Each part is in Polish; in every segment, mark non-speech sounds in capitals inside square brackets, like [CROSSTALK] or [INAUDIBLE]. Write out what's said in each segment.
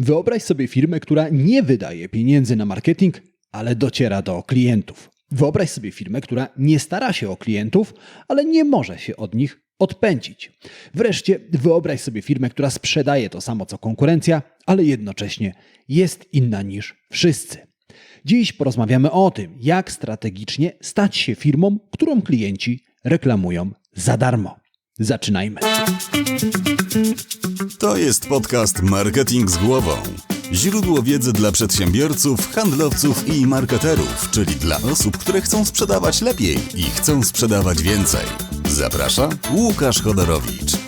Wyobraź sobie firmę, która nie wydaje pieniędzy na marketing, ale dociera do klientów. Wyobraź sobie firmę, która nie stara się o klientów, ale nie może się od nich odpędzić. Wreszcie wyobraź sobie firmę, która sprzedaje to samo co konkurencja, ale jednocześnie jest inna niż wszyscy. Dziś porozmawiamy o tym, jak strategicznie stać się firmą, którą klienci reklamują za darmo. Zaczynajmy. To jest podcast Marketing z głową. Źródło wiedzy dla przedsiębiorców, handlowców i marketerów, czyli dla osób, które chcą sprzedawać lepiej i chcą sprzedawać więcej. Zaprasza Łukasz Chodorowicz.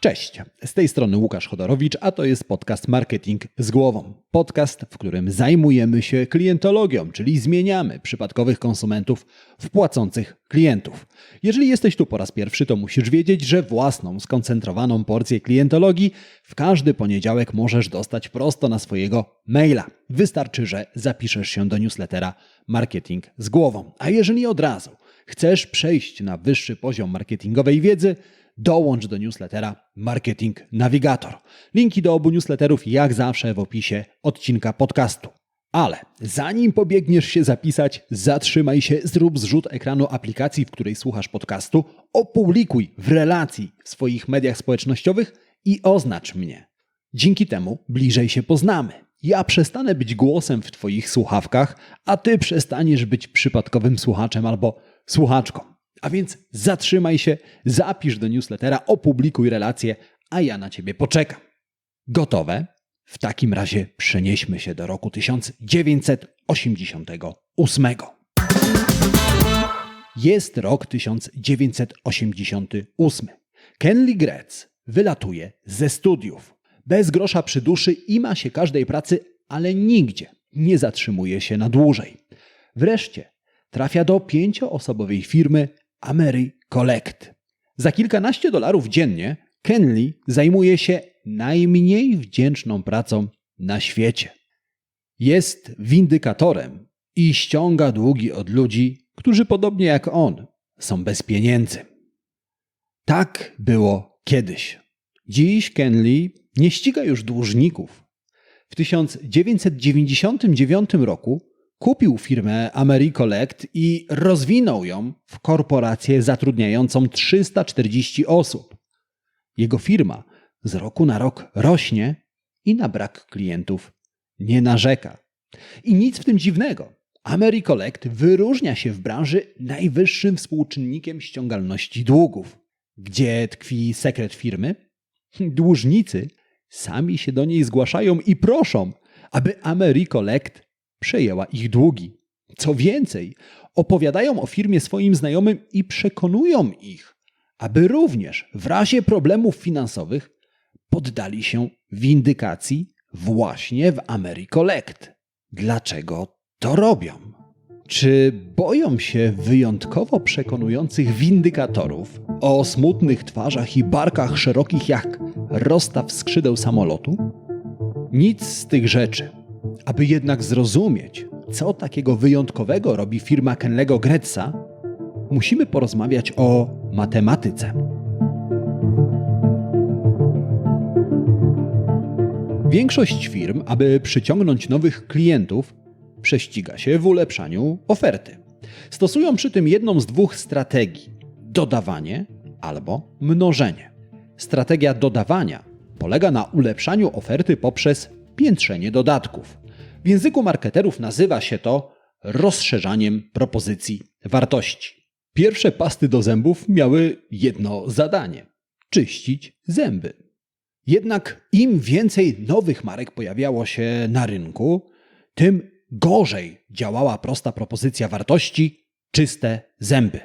Cześć, z tej strony Łukasz Chodorowicz, a to jest podcast Marketing z głową. Podcast, w którym zajmujemy się klientologią, czyli zmieniamy przypadkowych konsumentów w płacących klientów. Jeżeli jesteś tu po raz pierwszy, to musisz wiedzieć, że własną, skoncentrowaną porcję klientologii w każdy poniedziałek możesz dostać prosto na swojego maila. Wystarczy, że zapiszesz się do newslettera Marketing z głową. A jeżeli od razu chcesz przejść na wyższy poziom marketingowej wiedzy, dołącz do newslettera Marketing Navigator. Linki do obu newsletterów jak zawsze w opisie odcinka podcastu. Ale zanim pobiegniesz się zapisać, zatrzymaj się, zrób zrzut ekranu aplikacji, w której słuchasz podcastu, opublikuj w relacji w swoich mediach społecznościowych i oznacz mnie. Dzięki temu bliżej się poznamy. Ja przestanę być głosem w Twoich słuchawkach, a Ty przestaniesz być przypadkowym słuchaczem albo słuchaczką. A więc zatrzymaj się, zapisz do newslettera, opublikuj relację, a ja na Ciebie poczekam. Gotowe? W takim razie przenieśmy się do roku 1988. Jest rok 1988. Kenley Gretz wylatuje ze studiów. Bez grosza przy duszy i ma się każdej pracy, ale nigdzie nie zatrzymuje się na dłużej. Wreszcie trafia do pięcioosobowej firmy Amery Collect. Za kilkanaście dolarów dziennie Kenley zajmuje się najmniej wdzięczną pracą na świecie. Jest windykatorem i ściąga długi od ludzi, którzy podobnie jak on są bez pieniędzy. Tak było kiedyś. Dziś Kenley nie ściga już dłużników. W 1999 roku kupił firmę AmeriCollect i rozwinął ją w korporację zatrudniającą 340 osób. Jego firma z roku na rok rośnie i na brak klientów nie narzeka. I nic w tym dziwnego. AmeriCollect wyróżnia się w branży najwyższym współczynnikiem ściągalności długów. Gdzie tkwi sekret firmy? Dłużnicy sami się do niej zgłaszają i proszą, aby AmeriCollect przejęła ich długi. Co więcej, opowiadają o firmie swoim znajomym i przekonują ich, aby również w razie problemów finansowych poddali się windykacji właśnie w AmeriCollect. Dlaczego to robią? Czy boją się wyjątkowo przekonujących windykatorów o smutnych twarzach i barkach szerokich jak rozstaw skrzydeł samolotu? Nic z tych rzeczy. Aby jednak zrozumieć, co takiego wyjątkowego robi firma Kenlego Gretza, musimy porozmawiać o matematyce. Większość firm, aby przyciągnąć nowych klientów, prześciga się w ulepszaniu oferty. Stosują przy tym jedną z dwóch strategii: dodawanie albo mnożenie. Strategia dodawania polega na ulepszaniu oferty poprzez piętrzenie dodatków. W języku marketerów nazywa się to rozszerzaniem propozycji wartości. Pierwsze pasty do zębów miały jedno zadanie czyścić zęby. Jednak im więcej nowych marek pojawiało się na rynku, tym gorzej działała prosta propozycja wartości czyste zęby.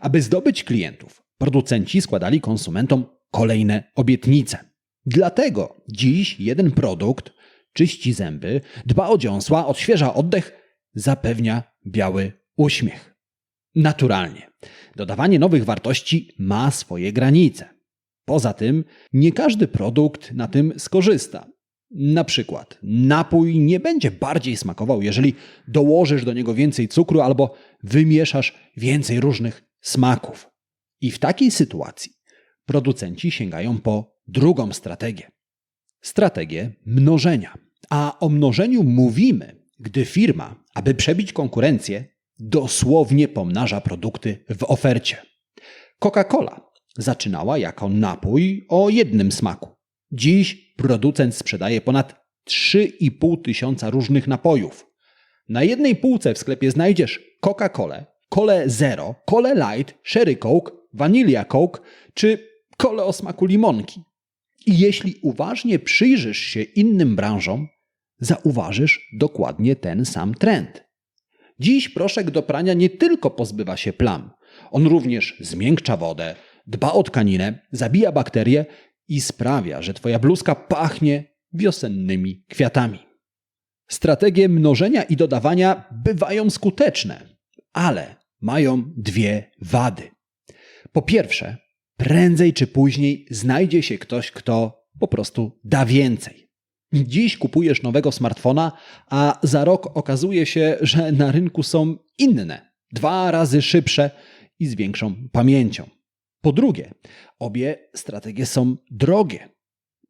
Aby zdobyć klientów, producenci składali konsumentom kolejne obietnice. Dlatego dziś jeden produkt czyści zęby, dba o dziąsła, odświeża oddech, zapewnia biały uśmiech. Naturalnie, dodawanie nowych wartości ma swoje granice. Poza tym, nie każdy produkt na tym skorzysta. Na przykład, napój nie będzie bardziej smakował, jeżeli dołożysz do niego więcej cukru albo wymieszasz więcej różnych smaków. I w takiej sytuacji producenci sięgają po drugą strategię strategię mnożenia. A o mnożeniu mówimy, gdy firma, aby przebić konkurencję, dosłownie pomnaża produkty w ofercie. Coca-Cola zaczynała jako napój o jednym smaku. Dziś producent sprzedaje ponad 3,5 tysiąca różnych napojów. Na jednej półce w sklepie znajdziesz Coca-Colę, Cole Zero, Cole Light, Sherry Coke, Vanilla Coke czy kole o smaku limonki. I jeśli uważnie przyjrzysz się innym branżom, zauważysz dokładnie ten sam trend. Dziś proszek do prania nie tylko pozbywa się plam, on również zmiękcza wodę, dba o tkaninę, zabija bakterie i sprawia, że twoja bluzka pachnie wiosennymi kwiatami. Strategie mnożenia i dodawania bywają skuteczne, ale mają dwie wady. Po pierwsze, prędzej czy później znajdzie się ktoś, kto po prostu da więcej. Dziś kupujesz nowego smartfona, a za rok okazuje się, że na rynku są inne, dwa razy szybsze i z większą pamięcią. Po drugie, obie strategie są drogie.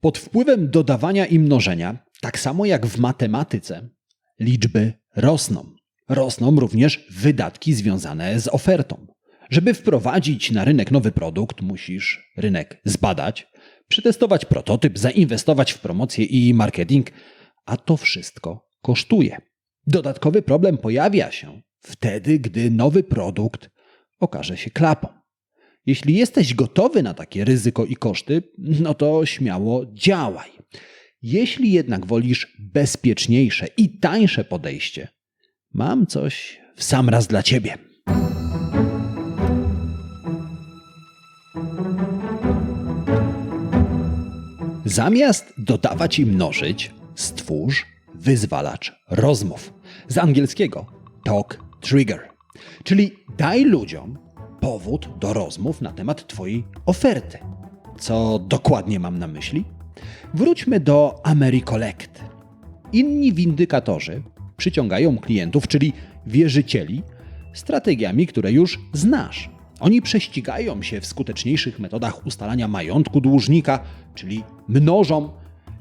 Pod wpływem dodawania i mnożenia, tak samo jak w matematyce, liczby rosną. Rosną również wydatki związane z ofertą. Żeby wprowadzić na rynek nowy produkt, musisz rynek zbadać, przetestować prototyp, zainwestować w promocję i marketing, a to wszystko kosztuje. Dodatkowy problem pojawia się wtedy, gdy nowy produkt okaże się klapą. Jeśli jesteś gotowy na takie ryzyko i koszty, no to śmiało działaj. Jeśli jednak wolisz bezpieczniejsze i tańsze podejście, mam coś w sam raz dla ciebie. Zamiast dodawać i mnożyć, stwórz wyzwalacz rozmów. Z angielskiego talk trigger, czyli daj ludziom powód do rozmów na temat Twojej oferty. Co dokładnie mam na myśli? Wróćmy do AmeriCollect. Inni windykatorzy przyciągają klientów, czyli wierzycieli, strategiami, które już znasz. Oni prześcigają się w skuteczniejszych metodach ustalania majątku dłużnika, czyli mnożą,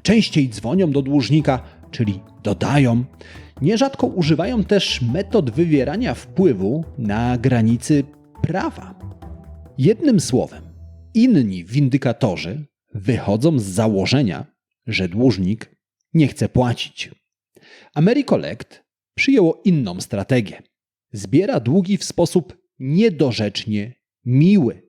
częściej dzwonią do dłużnika, czyli dodają. Nierzadko używają też metod wywierania wpływu na granicy prawa. Jednym słowem, inni windykatorzy wychodzą z założenia, że dłużnik nie chce płacić. AmeriCollect przyjęło inną strategię. Zbiera długi w sposób niedorzecznie miły.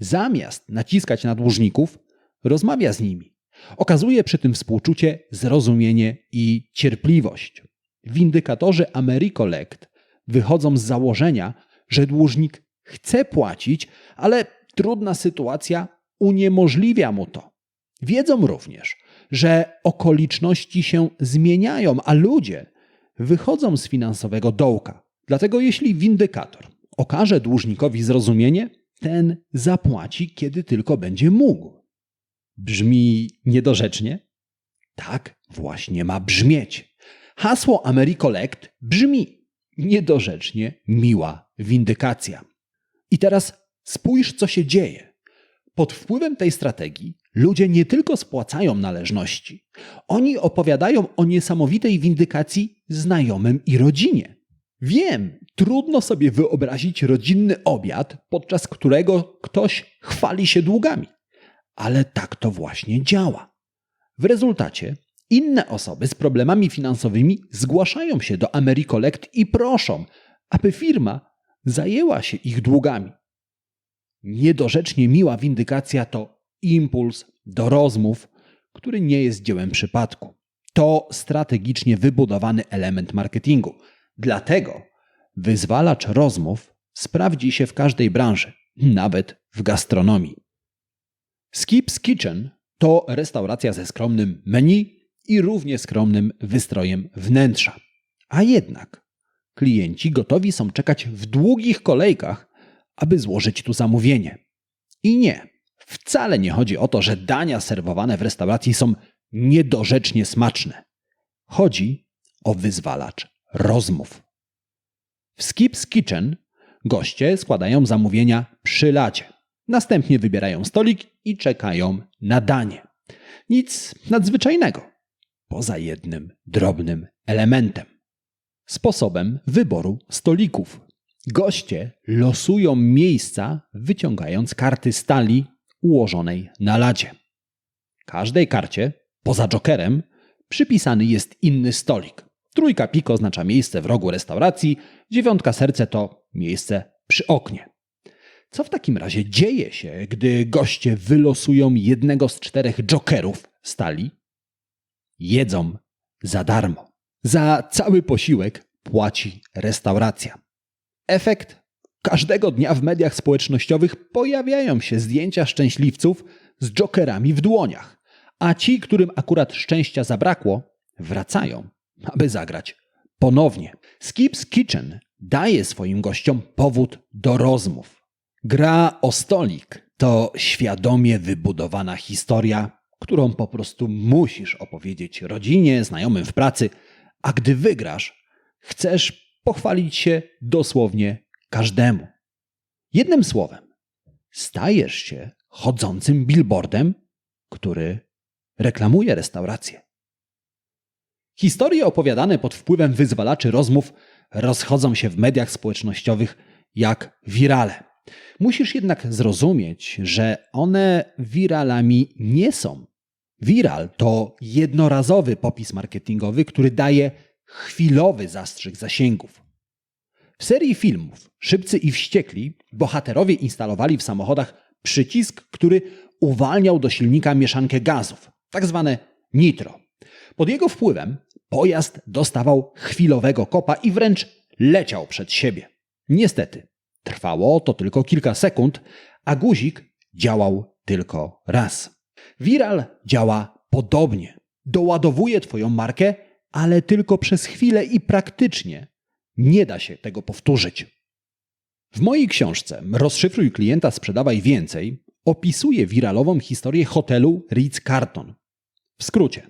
Zamiast naciskać na dłużników, rozmawia z nimi. Okazuje przy tym współczucie, zrozumienie i cierpliwość. Windykatorzy AmeriCollect wychodzą z założenia, że dłużnik chce płacić, ale trudna sytuacja uniemożliwia mu to. Wiedzą również, że okoliczności się zmieniają, a ludzie wychodzą z finansowego dołka. Dlatego jeśli windykator okaże dłużnikowi zrozumienie, ten zapłaci, kiedy tylko będzie mógł. Brzmi niedorzecznie? Tak właśnie ma brzmieć. Hasło AmeriCollect brzmi niedorzecznie miła windykacja. I teraz spójrz, co się dzieje. Pod wpływem tej strategii ludzie nie tylko spłacają należności, oni opowiadają o niesamowitej windykacji znajomym i rodzinie. Wiem, trudno sobie wyobrazić rodzinny obiad, podczas którego ktoś chwali się długami, ale tak to właśnie działa. W rezultacie inne osoby z problemami finansowymi zgłaszają się do AmeriCollect i proszą, aby firma zajęła się ich długami. Niedorzecznie miła windykacja to impuls do rozmów, który nie jest dziełem przypadku. To strategicznie wybudowany element marketingu. Dlatego wyzwalacz rozmów sprawdzi się w każdej branży, nawet w gastronomii. Skip's Kitchen to restauracja ze skromnym menu i równie skromnym wystrojem wnętrza. A jednak klienci gotowi są czekać w długich kolejkach, aby złożyć tu zamówienie. I nie, wcale nie chodzi o to, że dania serwowane w restauracji są niedorzecznie smaczne. Chodzi o wyzwalacz rozmów. W Skip's Kitchen goście składają zamówienia przy lacie. Następnie wybierają stolik i czekają na danie. Nic nadzwyczajnego, poza jednym drobnym elementem sposobem wyboru stolików. Goście losują miejsca, wyciągając karty stali ułożonej na ladzie. Każdej karcie, poza jokerem, przypisany jest inny stolik. Trójka pik oznacza miejsce w rogu restauracji, dziewiątka serce to miejsce przy oknie. Co w takim razie dzieje się, gdy goście wylosują jednego z czterech jokerów stali? Jedzą za darmo. Za cały posiłek płaci restauracja. Efekt? Każdego dnia w mediach społecznościowych pojawiają się zdjęcia szczęśliwców z jokerami w dłoniach, a ci, którym akurat szczęścia zabrakło, wracają, aby zagrać ponownie. Skip's Kitchen daje swoim gościom powód do rozmów. Gra o stolik to świadomie wybudowana historia, którą po prostu musisz opowiedzieć rodzinie, znajomym w pracy, a gdy wygrasz, chcesz pochwalić się dosłownie każdemu. Jednym słowem, stajesz się chodzącym billboardem, który reklamuje restaurację. Historie opowiadane pod wpływem wyzwalaczy rozmów rozchodzą się w mediach społecznościowych jak wirale. Musisz jednak zrozumieć, że one wiralami nie są. Viral to jednorazowy popis marketingowy, który daje chwilowy zastrzyk zasięgów. W serii filmów Szybcy i Wściekli bohaterowie instalowali w samochodach przycisk, który uwalniał do silnika mieszankę gazów, tak zwane nitro. Pod jego wpływem pojazd dostawał chwilowego kopa i wręcz leciał przed siebie. Niestety, trwało to tylko kilka sekund, a guzik działał tylko raz. Viral działa podobnie. Doładowuje Twoją markę, ale tylko przez chwilę i praktycznie nie da się tego powtórzyć. W mojej książce Rozszyfruj klienta, sprzedawaj więcej opisuję wiralową historię hotelu Ritz-Carlton. W skrócie,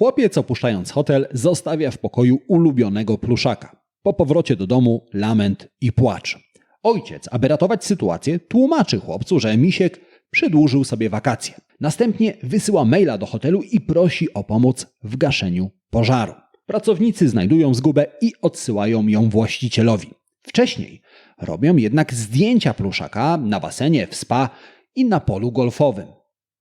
chłopiec opuszczając hotel zostawia w pokoju ulubionego pluszaka. Po powrocie do domu lament i płacz. Ojciec, aby ratować sytuację, tłumaczy chłopcu, że misiek przedłużył sobie wakacje. Następnie wysyła maila do hotelu i prosi o pomoc w gaszeniu pożaru. Pracownicy znajdują zgubę i odsyłają ją właścicielowi. Wcześniej robią jednak zdjęcia pluszaka na basenie, w spa i na polu golfowym.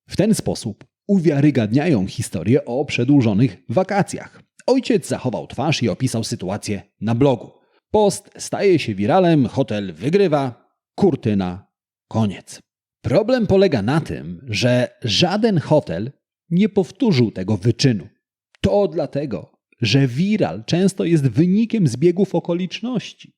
W ten sposób uwiarygadniają historię o przedłużonych wakacjach. Ojciec zachował twarz i opisał sytuację na blogu. Post staje się wiralem, hotel wygrywa, kurtyna, koniec. Problem polega na tym, że żaden hotel nie powtórzył tego wyczynu. To dlatego, że viral często jest wynikiem zbiegów okoliczności.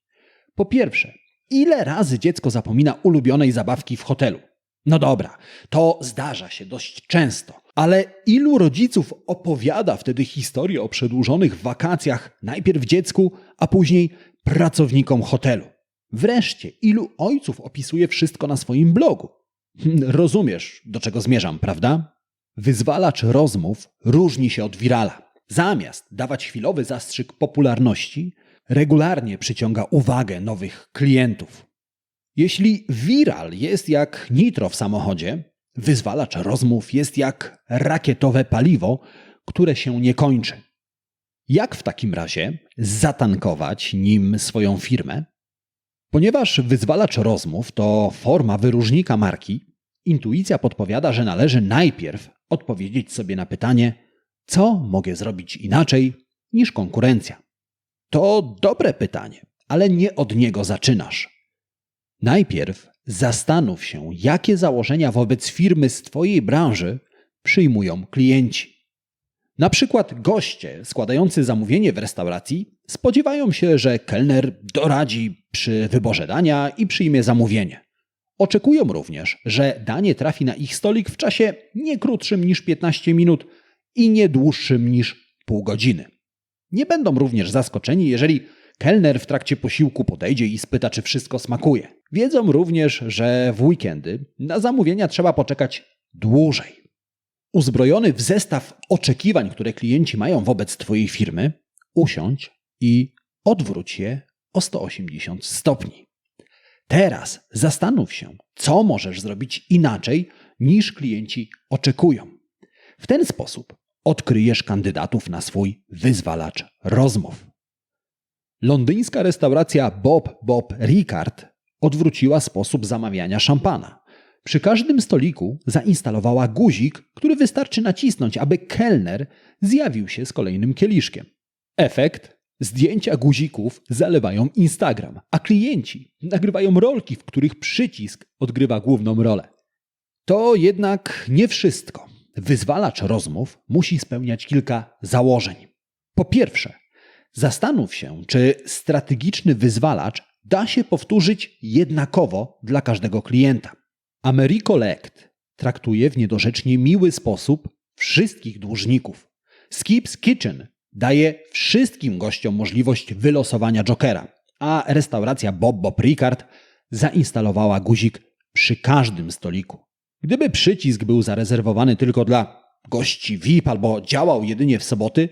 Po pierwsze, ile razy dziecko zapomina ulubionej zabawki w hotelu? No dobra, to zdarza się dość często, ale ilu rodziców opowiada wtedy historię o przedłużonych wakacjach najpierw dziecku, a później pracownikom hotelu? Wreszcie, ilu ojców opisuje wszystko na swoim blogu? Rozumiesz, do czego zmierzam, prawda? Wyzwalacz rozmów różni się od wirala. Zamiast dawać chwilowy zastrzyk popularności, regularnie przyciąga uwagę nowych klientów. Jeśli viral jest jak nitro w samochodzie, wyzwalacz rozmów jest jak rakietowe paliwo, które się nie kończy. Jak w takim razie zatankować nim swoją firmę? Ponieważ wyzwalacz rozmów to forma wyróżnika marki, intuicja podpowiada, że należy najpierw odpowiedzieć sobie na pytanie, co mogę zrobić inaczej niż konkurencja. To dobre pytanie, ale nie od niego zaczynasz. Najpierw zastanów się, jakie założenia wobec firmy z Twojej branży przyjmują klienci. Na przykład goście składający zamówienie w restauracji spodziewają się, że kelner doradzi przy wyborze dania i przyjmie zamówienie. Oczekują również, że danie trafi na ich stolik w czasie nie krótszym niż 15 minut i nie dłuższym niż pół godziny. Nie będą również zaskoczeni, jeżeli kelner w trakcie posiłku podejdzie i spyta, czy wszystko smakuje. Wiedzą również, że w weekendy na zamówienia trzeba poczekać dłużej. Uzbrojony w zestaw oczekiwań, które klienci mają wobec Twojej firmy, usiądź i odwróć je o 180 stopni. Teraz zastanów się, co możesz zrobić inaczej niż klienci oczekują. W ten sposób odkryjesz kandydatów na swój wyzwalacz rozmów. Londyńska restauracja Bob Bob Ricard odwróciła sposób zamawiania szampana. Przy każdym stoliku zainstalowała guzik, który wystarczy nacisnąć, aby kelner zjawił się z kolejnym kieliszkiem. Efekt? Zdjęcia guzików zalewają Instagram, a klienci nagrywają rolki, w których przycisk odgrywa główną rolę. To jednak nie wszystko. Wyzwalacz rozmów musi spełniać kilka założeń. Po pierwsze, zastanów się, czy strategiczny wyzwalacz da się powtórzyć jednakowo dla każdego klienta. AmeriCollect traktuje w niedorzecznie miły sposób wszystkich dłużników. Skip's Kitchen daje wszystkim gościom możliwość wylosowania jokera, a restauracja Bob Bob Ricard zainstalowała guzik przy każdym stoliku. Gdyby przycisk był zarezerwowany tylko dla gości VIP albo działał jedynie w soboty,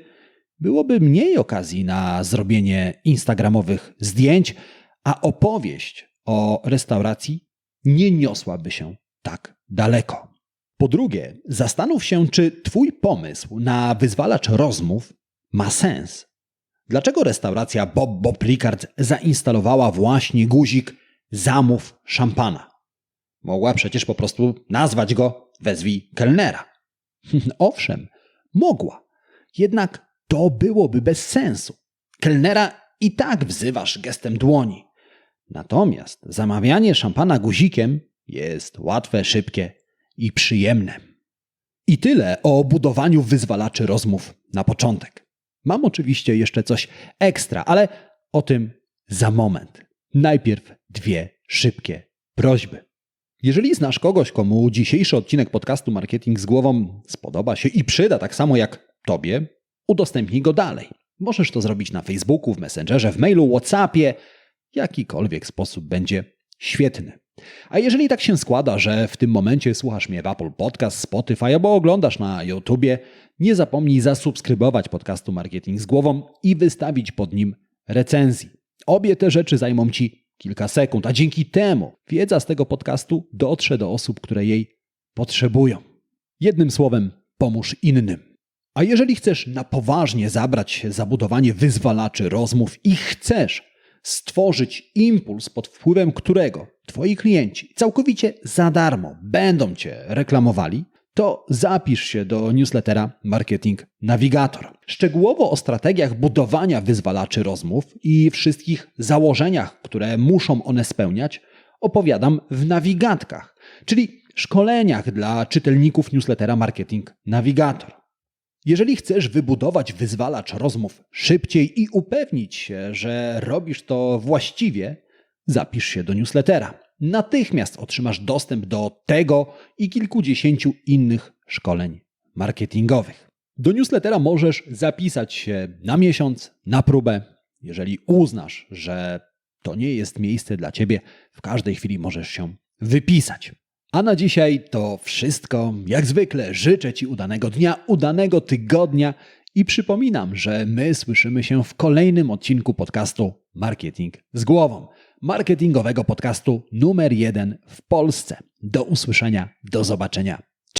byłoby mniej okazji na zrobienie instagramowych zdjęć, a opowieść o restauracji nie niosłaby się tak daleko. Po drugie, zastanów się, czy Twój pomysł na wyzwalacz rozmów ma sens. Dlaczego restauracja Bob Bob zainstalowała właśnie guzik zamów szampana? Mogła przecież po prostu nazwać go wezwij kelnera. [LAUGHS] Owszem, mogła. Jednak to byłoby bez sensu. Kelnera i tak wzywasz gestem dłoni. Natomiast zamawianie szampana guzikiem jest łatwe, szybkie i przyjemne. I tyle o budowaniu wyzwalaczy rozmów na początek. Mam oczywiście jeszcze coś ekstra, ale o tym za moment. Najpierw dwie szybkie prośby. Jeżeli znasz kogoś, komu dzisiejszy odcinek podcastu Marketing z głową spodoba się i przyda tak samo jak tobie, udostępnij go dalej. Możesz to zrobić na Facebooku, w Messengerze, w mailu, Whatsappie. Jakikolwiek sposób będzie świetny. A jeżeli tak się składa, że w tym momencie słuchasz mnie w Apple Podcast, Spotify albo oglądasz na YouTubie, nie zapomnij zasubskrybować podcastu Marketing z głową i wystawić pod nim recenzji. Obie te rzeczy zajmą Ci kilka sekund, a dzięki temu wiedza z tego podcastu dotrze do osób, które jej potrzebują. Jednym słowem, pomóż innym. A jeżeli chcesz na poważnie zabrać się za budowanie wyzwalaczy rozmów i chcesz stworzyć impuls, pod wpływem którego Twoi klienci całkowicie za darmo będą Cię reklamowali, to zapisz się do newslettera Marketing Navigator. Szczegółowo o strategiach budowania wyzwalaczy rozmów i wszystkich założeniach, które muszą one spełniać, opowiadam w nawigatkach, czyli szkoleniach dla czytelników newslettera Marketing Navigator. Jeżeli chcesz wybudować wyzwalacz rozmów szybciej i upewnić się, że robisz to właściwie, zapisz się do newslettera. Natychmiast otrzymasz dostęp do tego i kilkudziesięciu innych szkoleń marketingowych. Do newslettera możesz zapisać się na miesiąc, na próbę. Jeżeli uznasz, że to nie jest miejsce dla ciebie, w każdej chwili możesz się wypisać. A na dzisiaj to wszystko. Jak zwykle życzę Ci udanego dnia, udanego tygodnia i przypominam, że my słyszymy się w kolejnym odcinku podcastu Marketing z głową. Marketingowego podcastu numer jeden w Polsce. Do usłyszenia, do zobaczenia.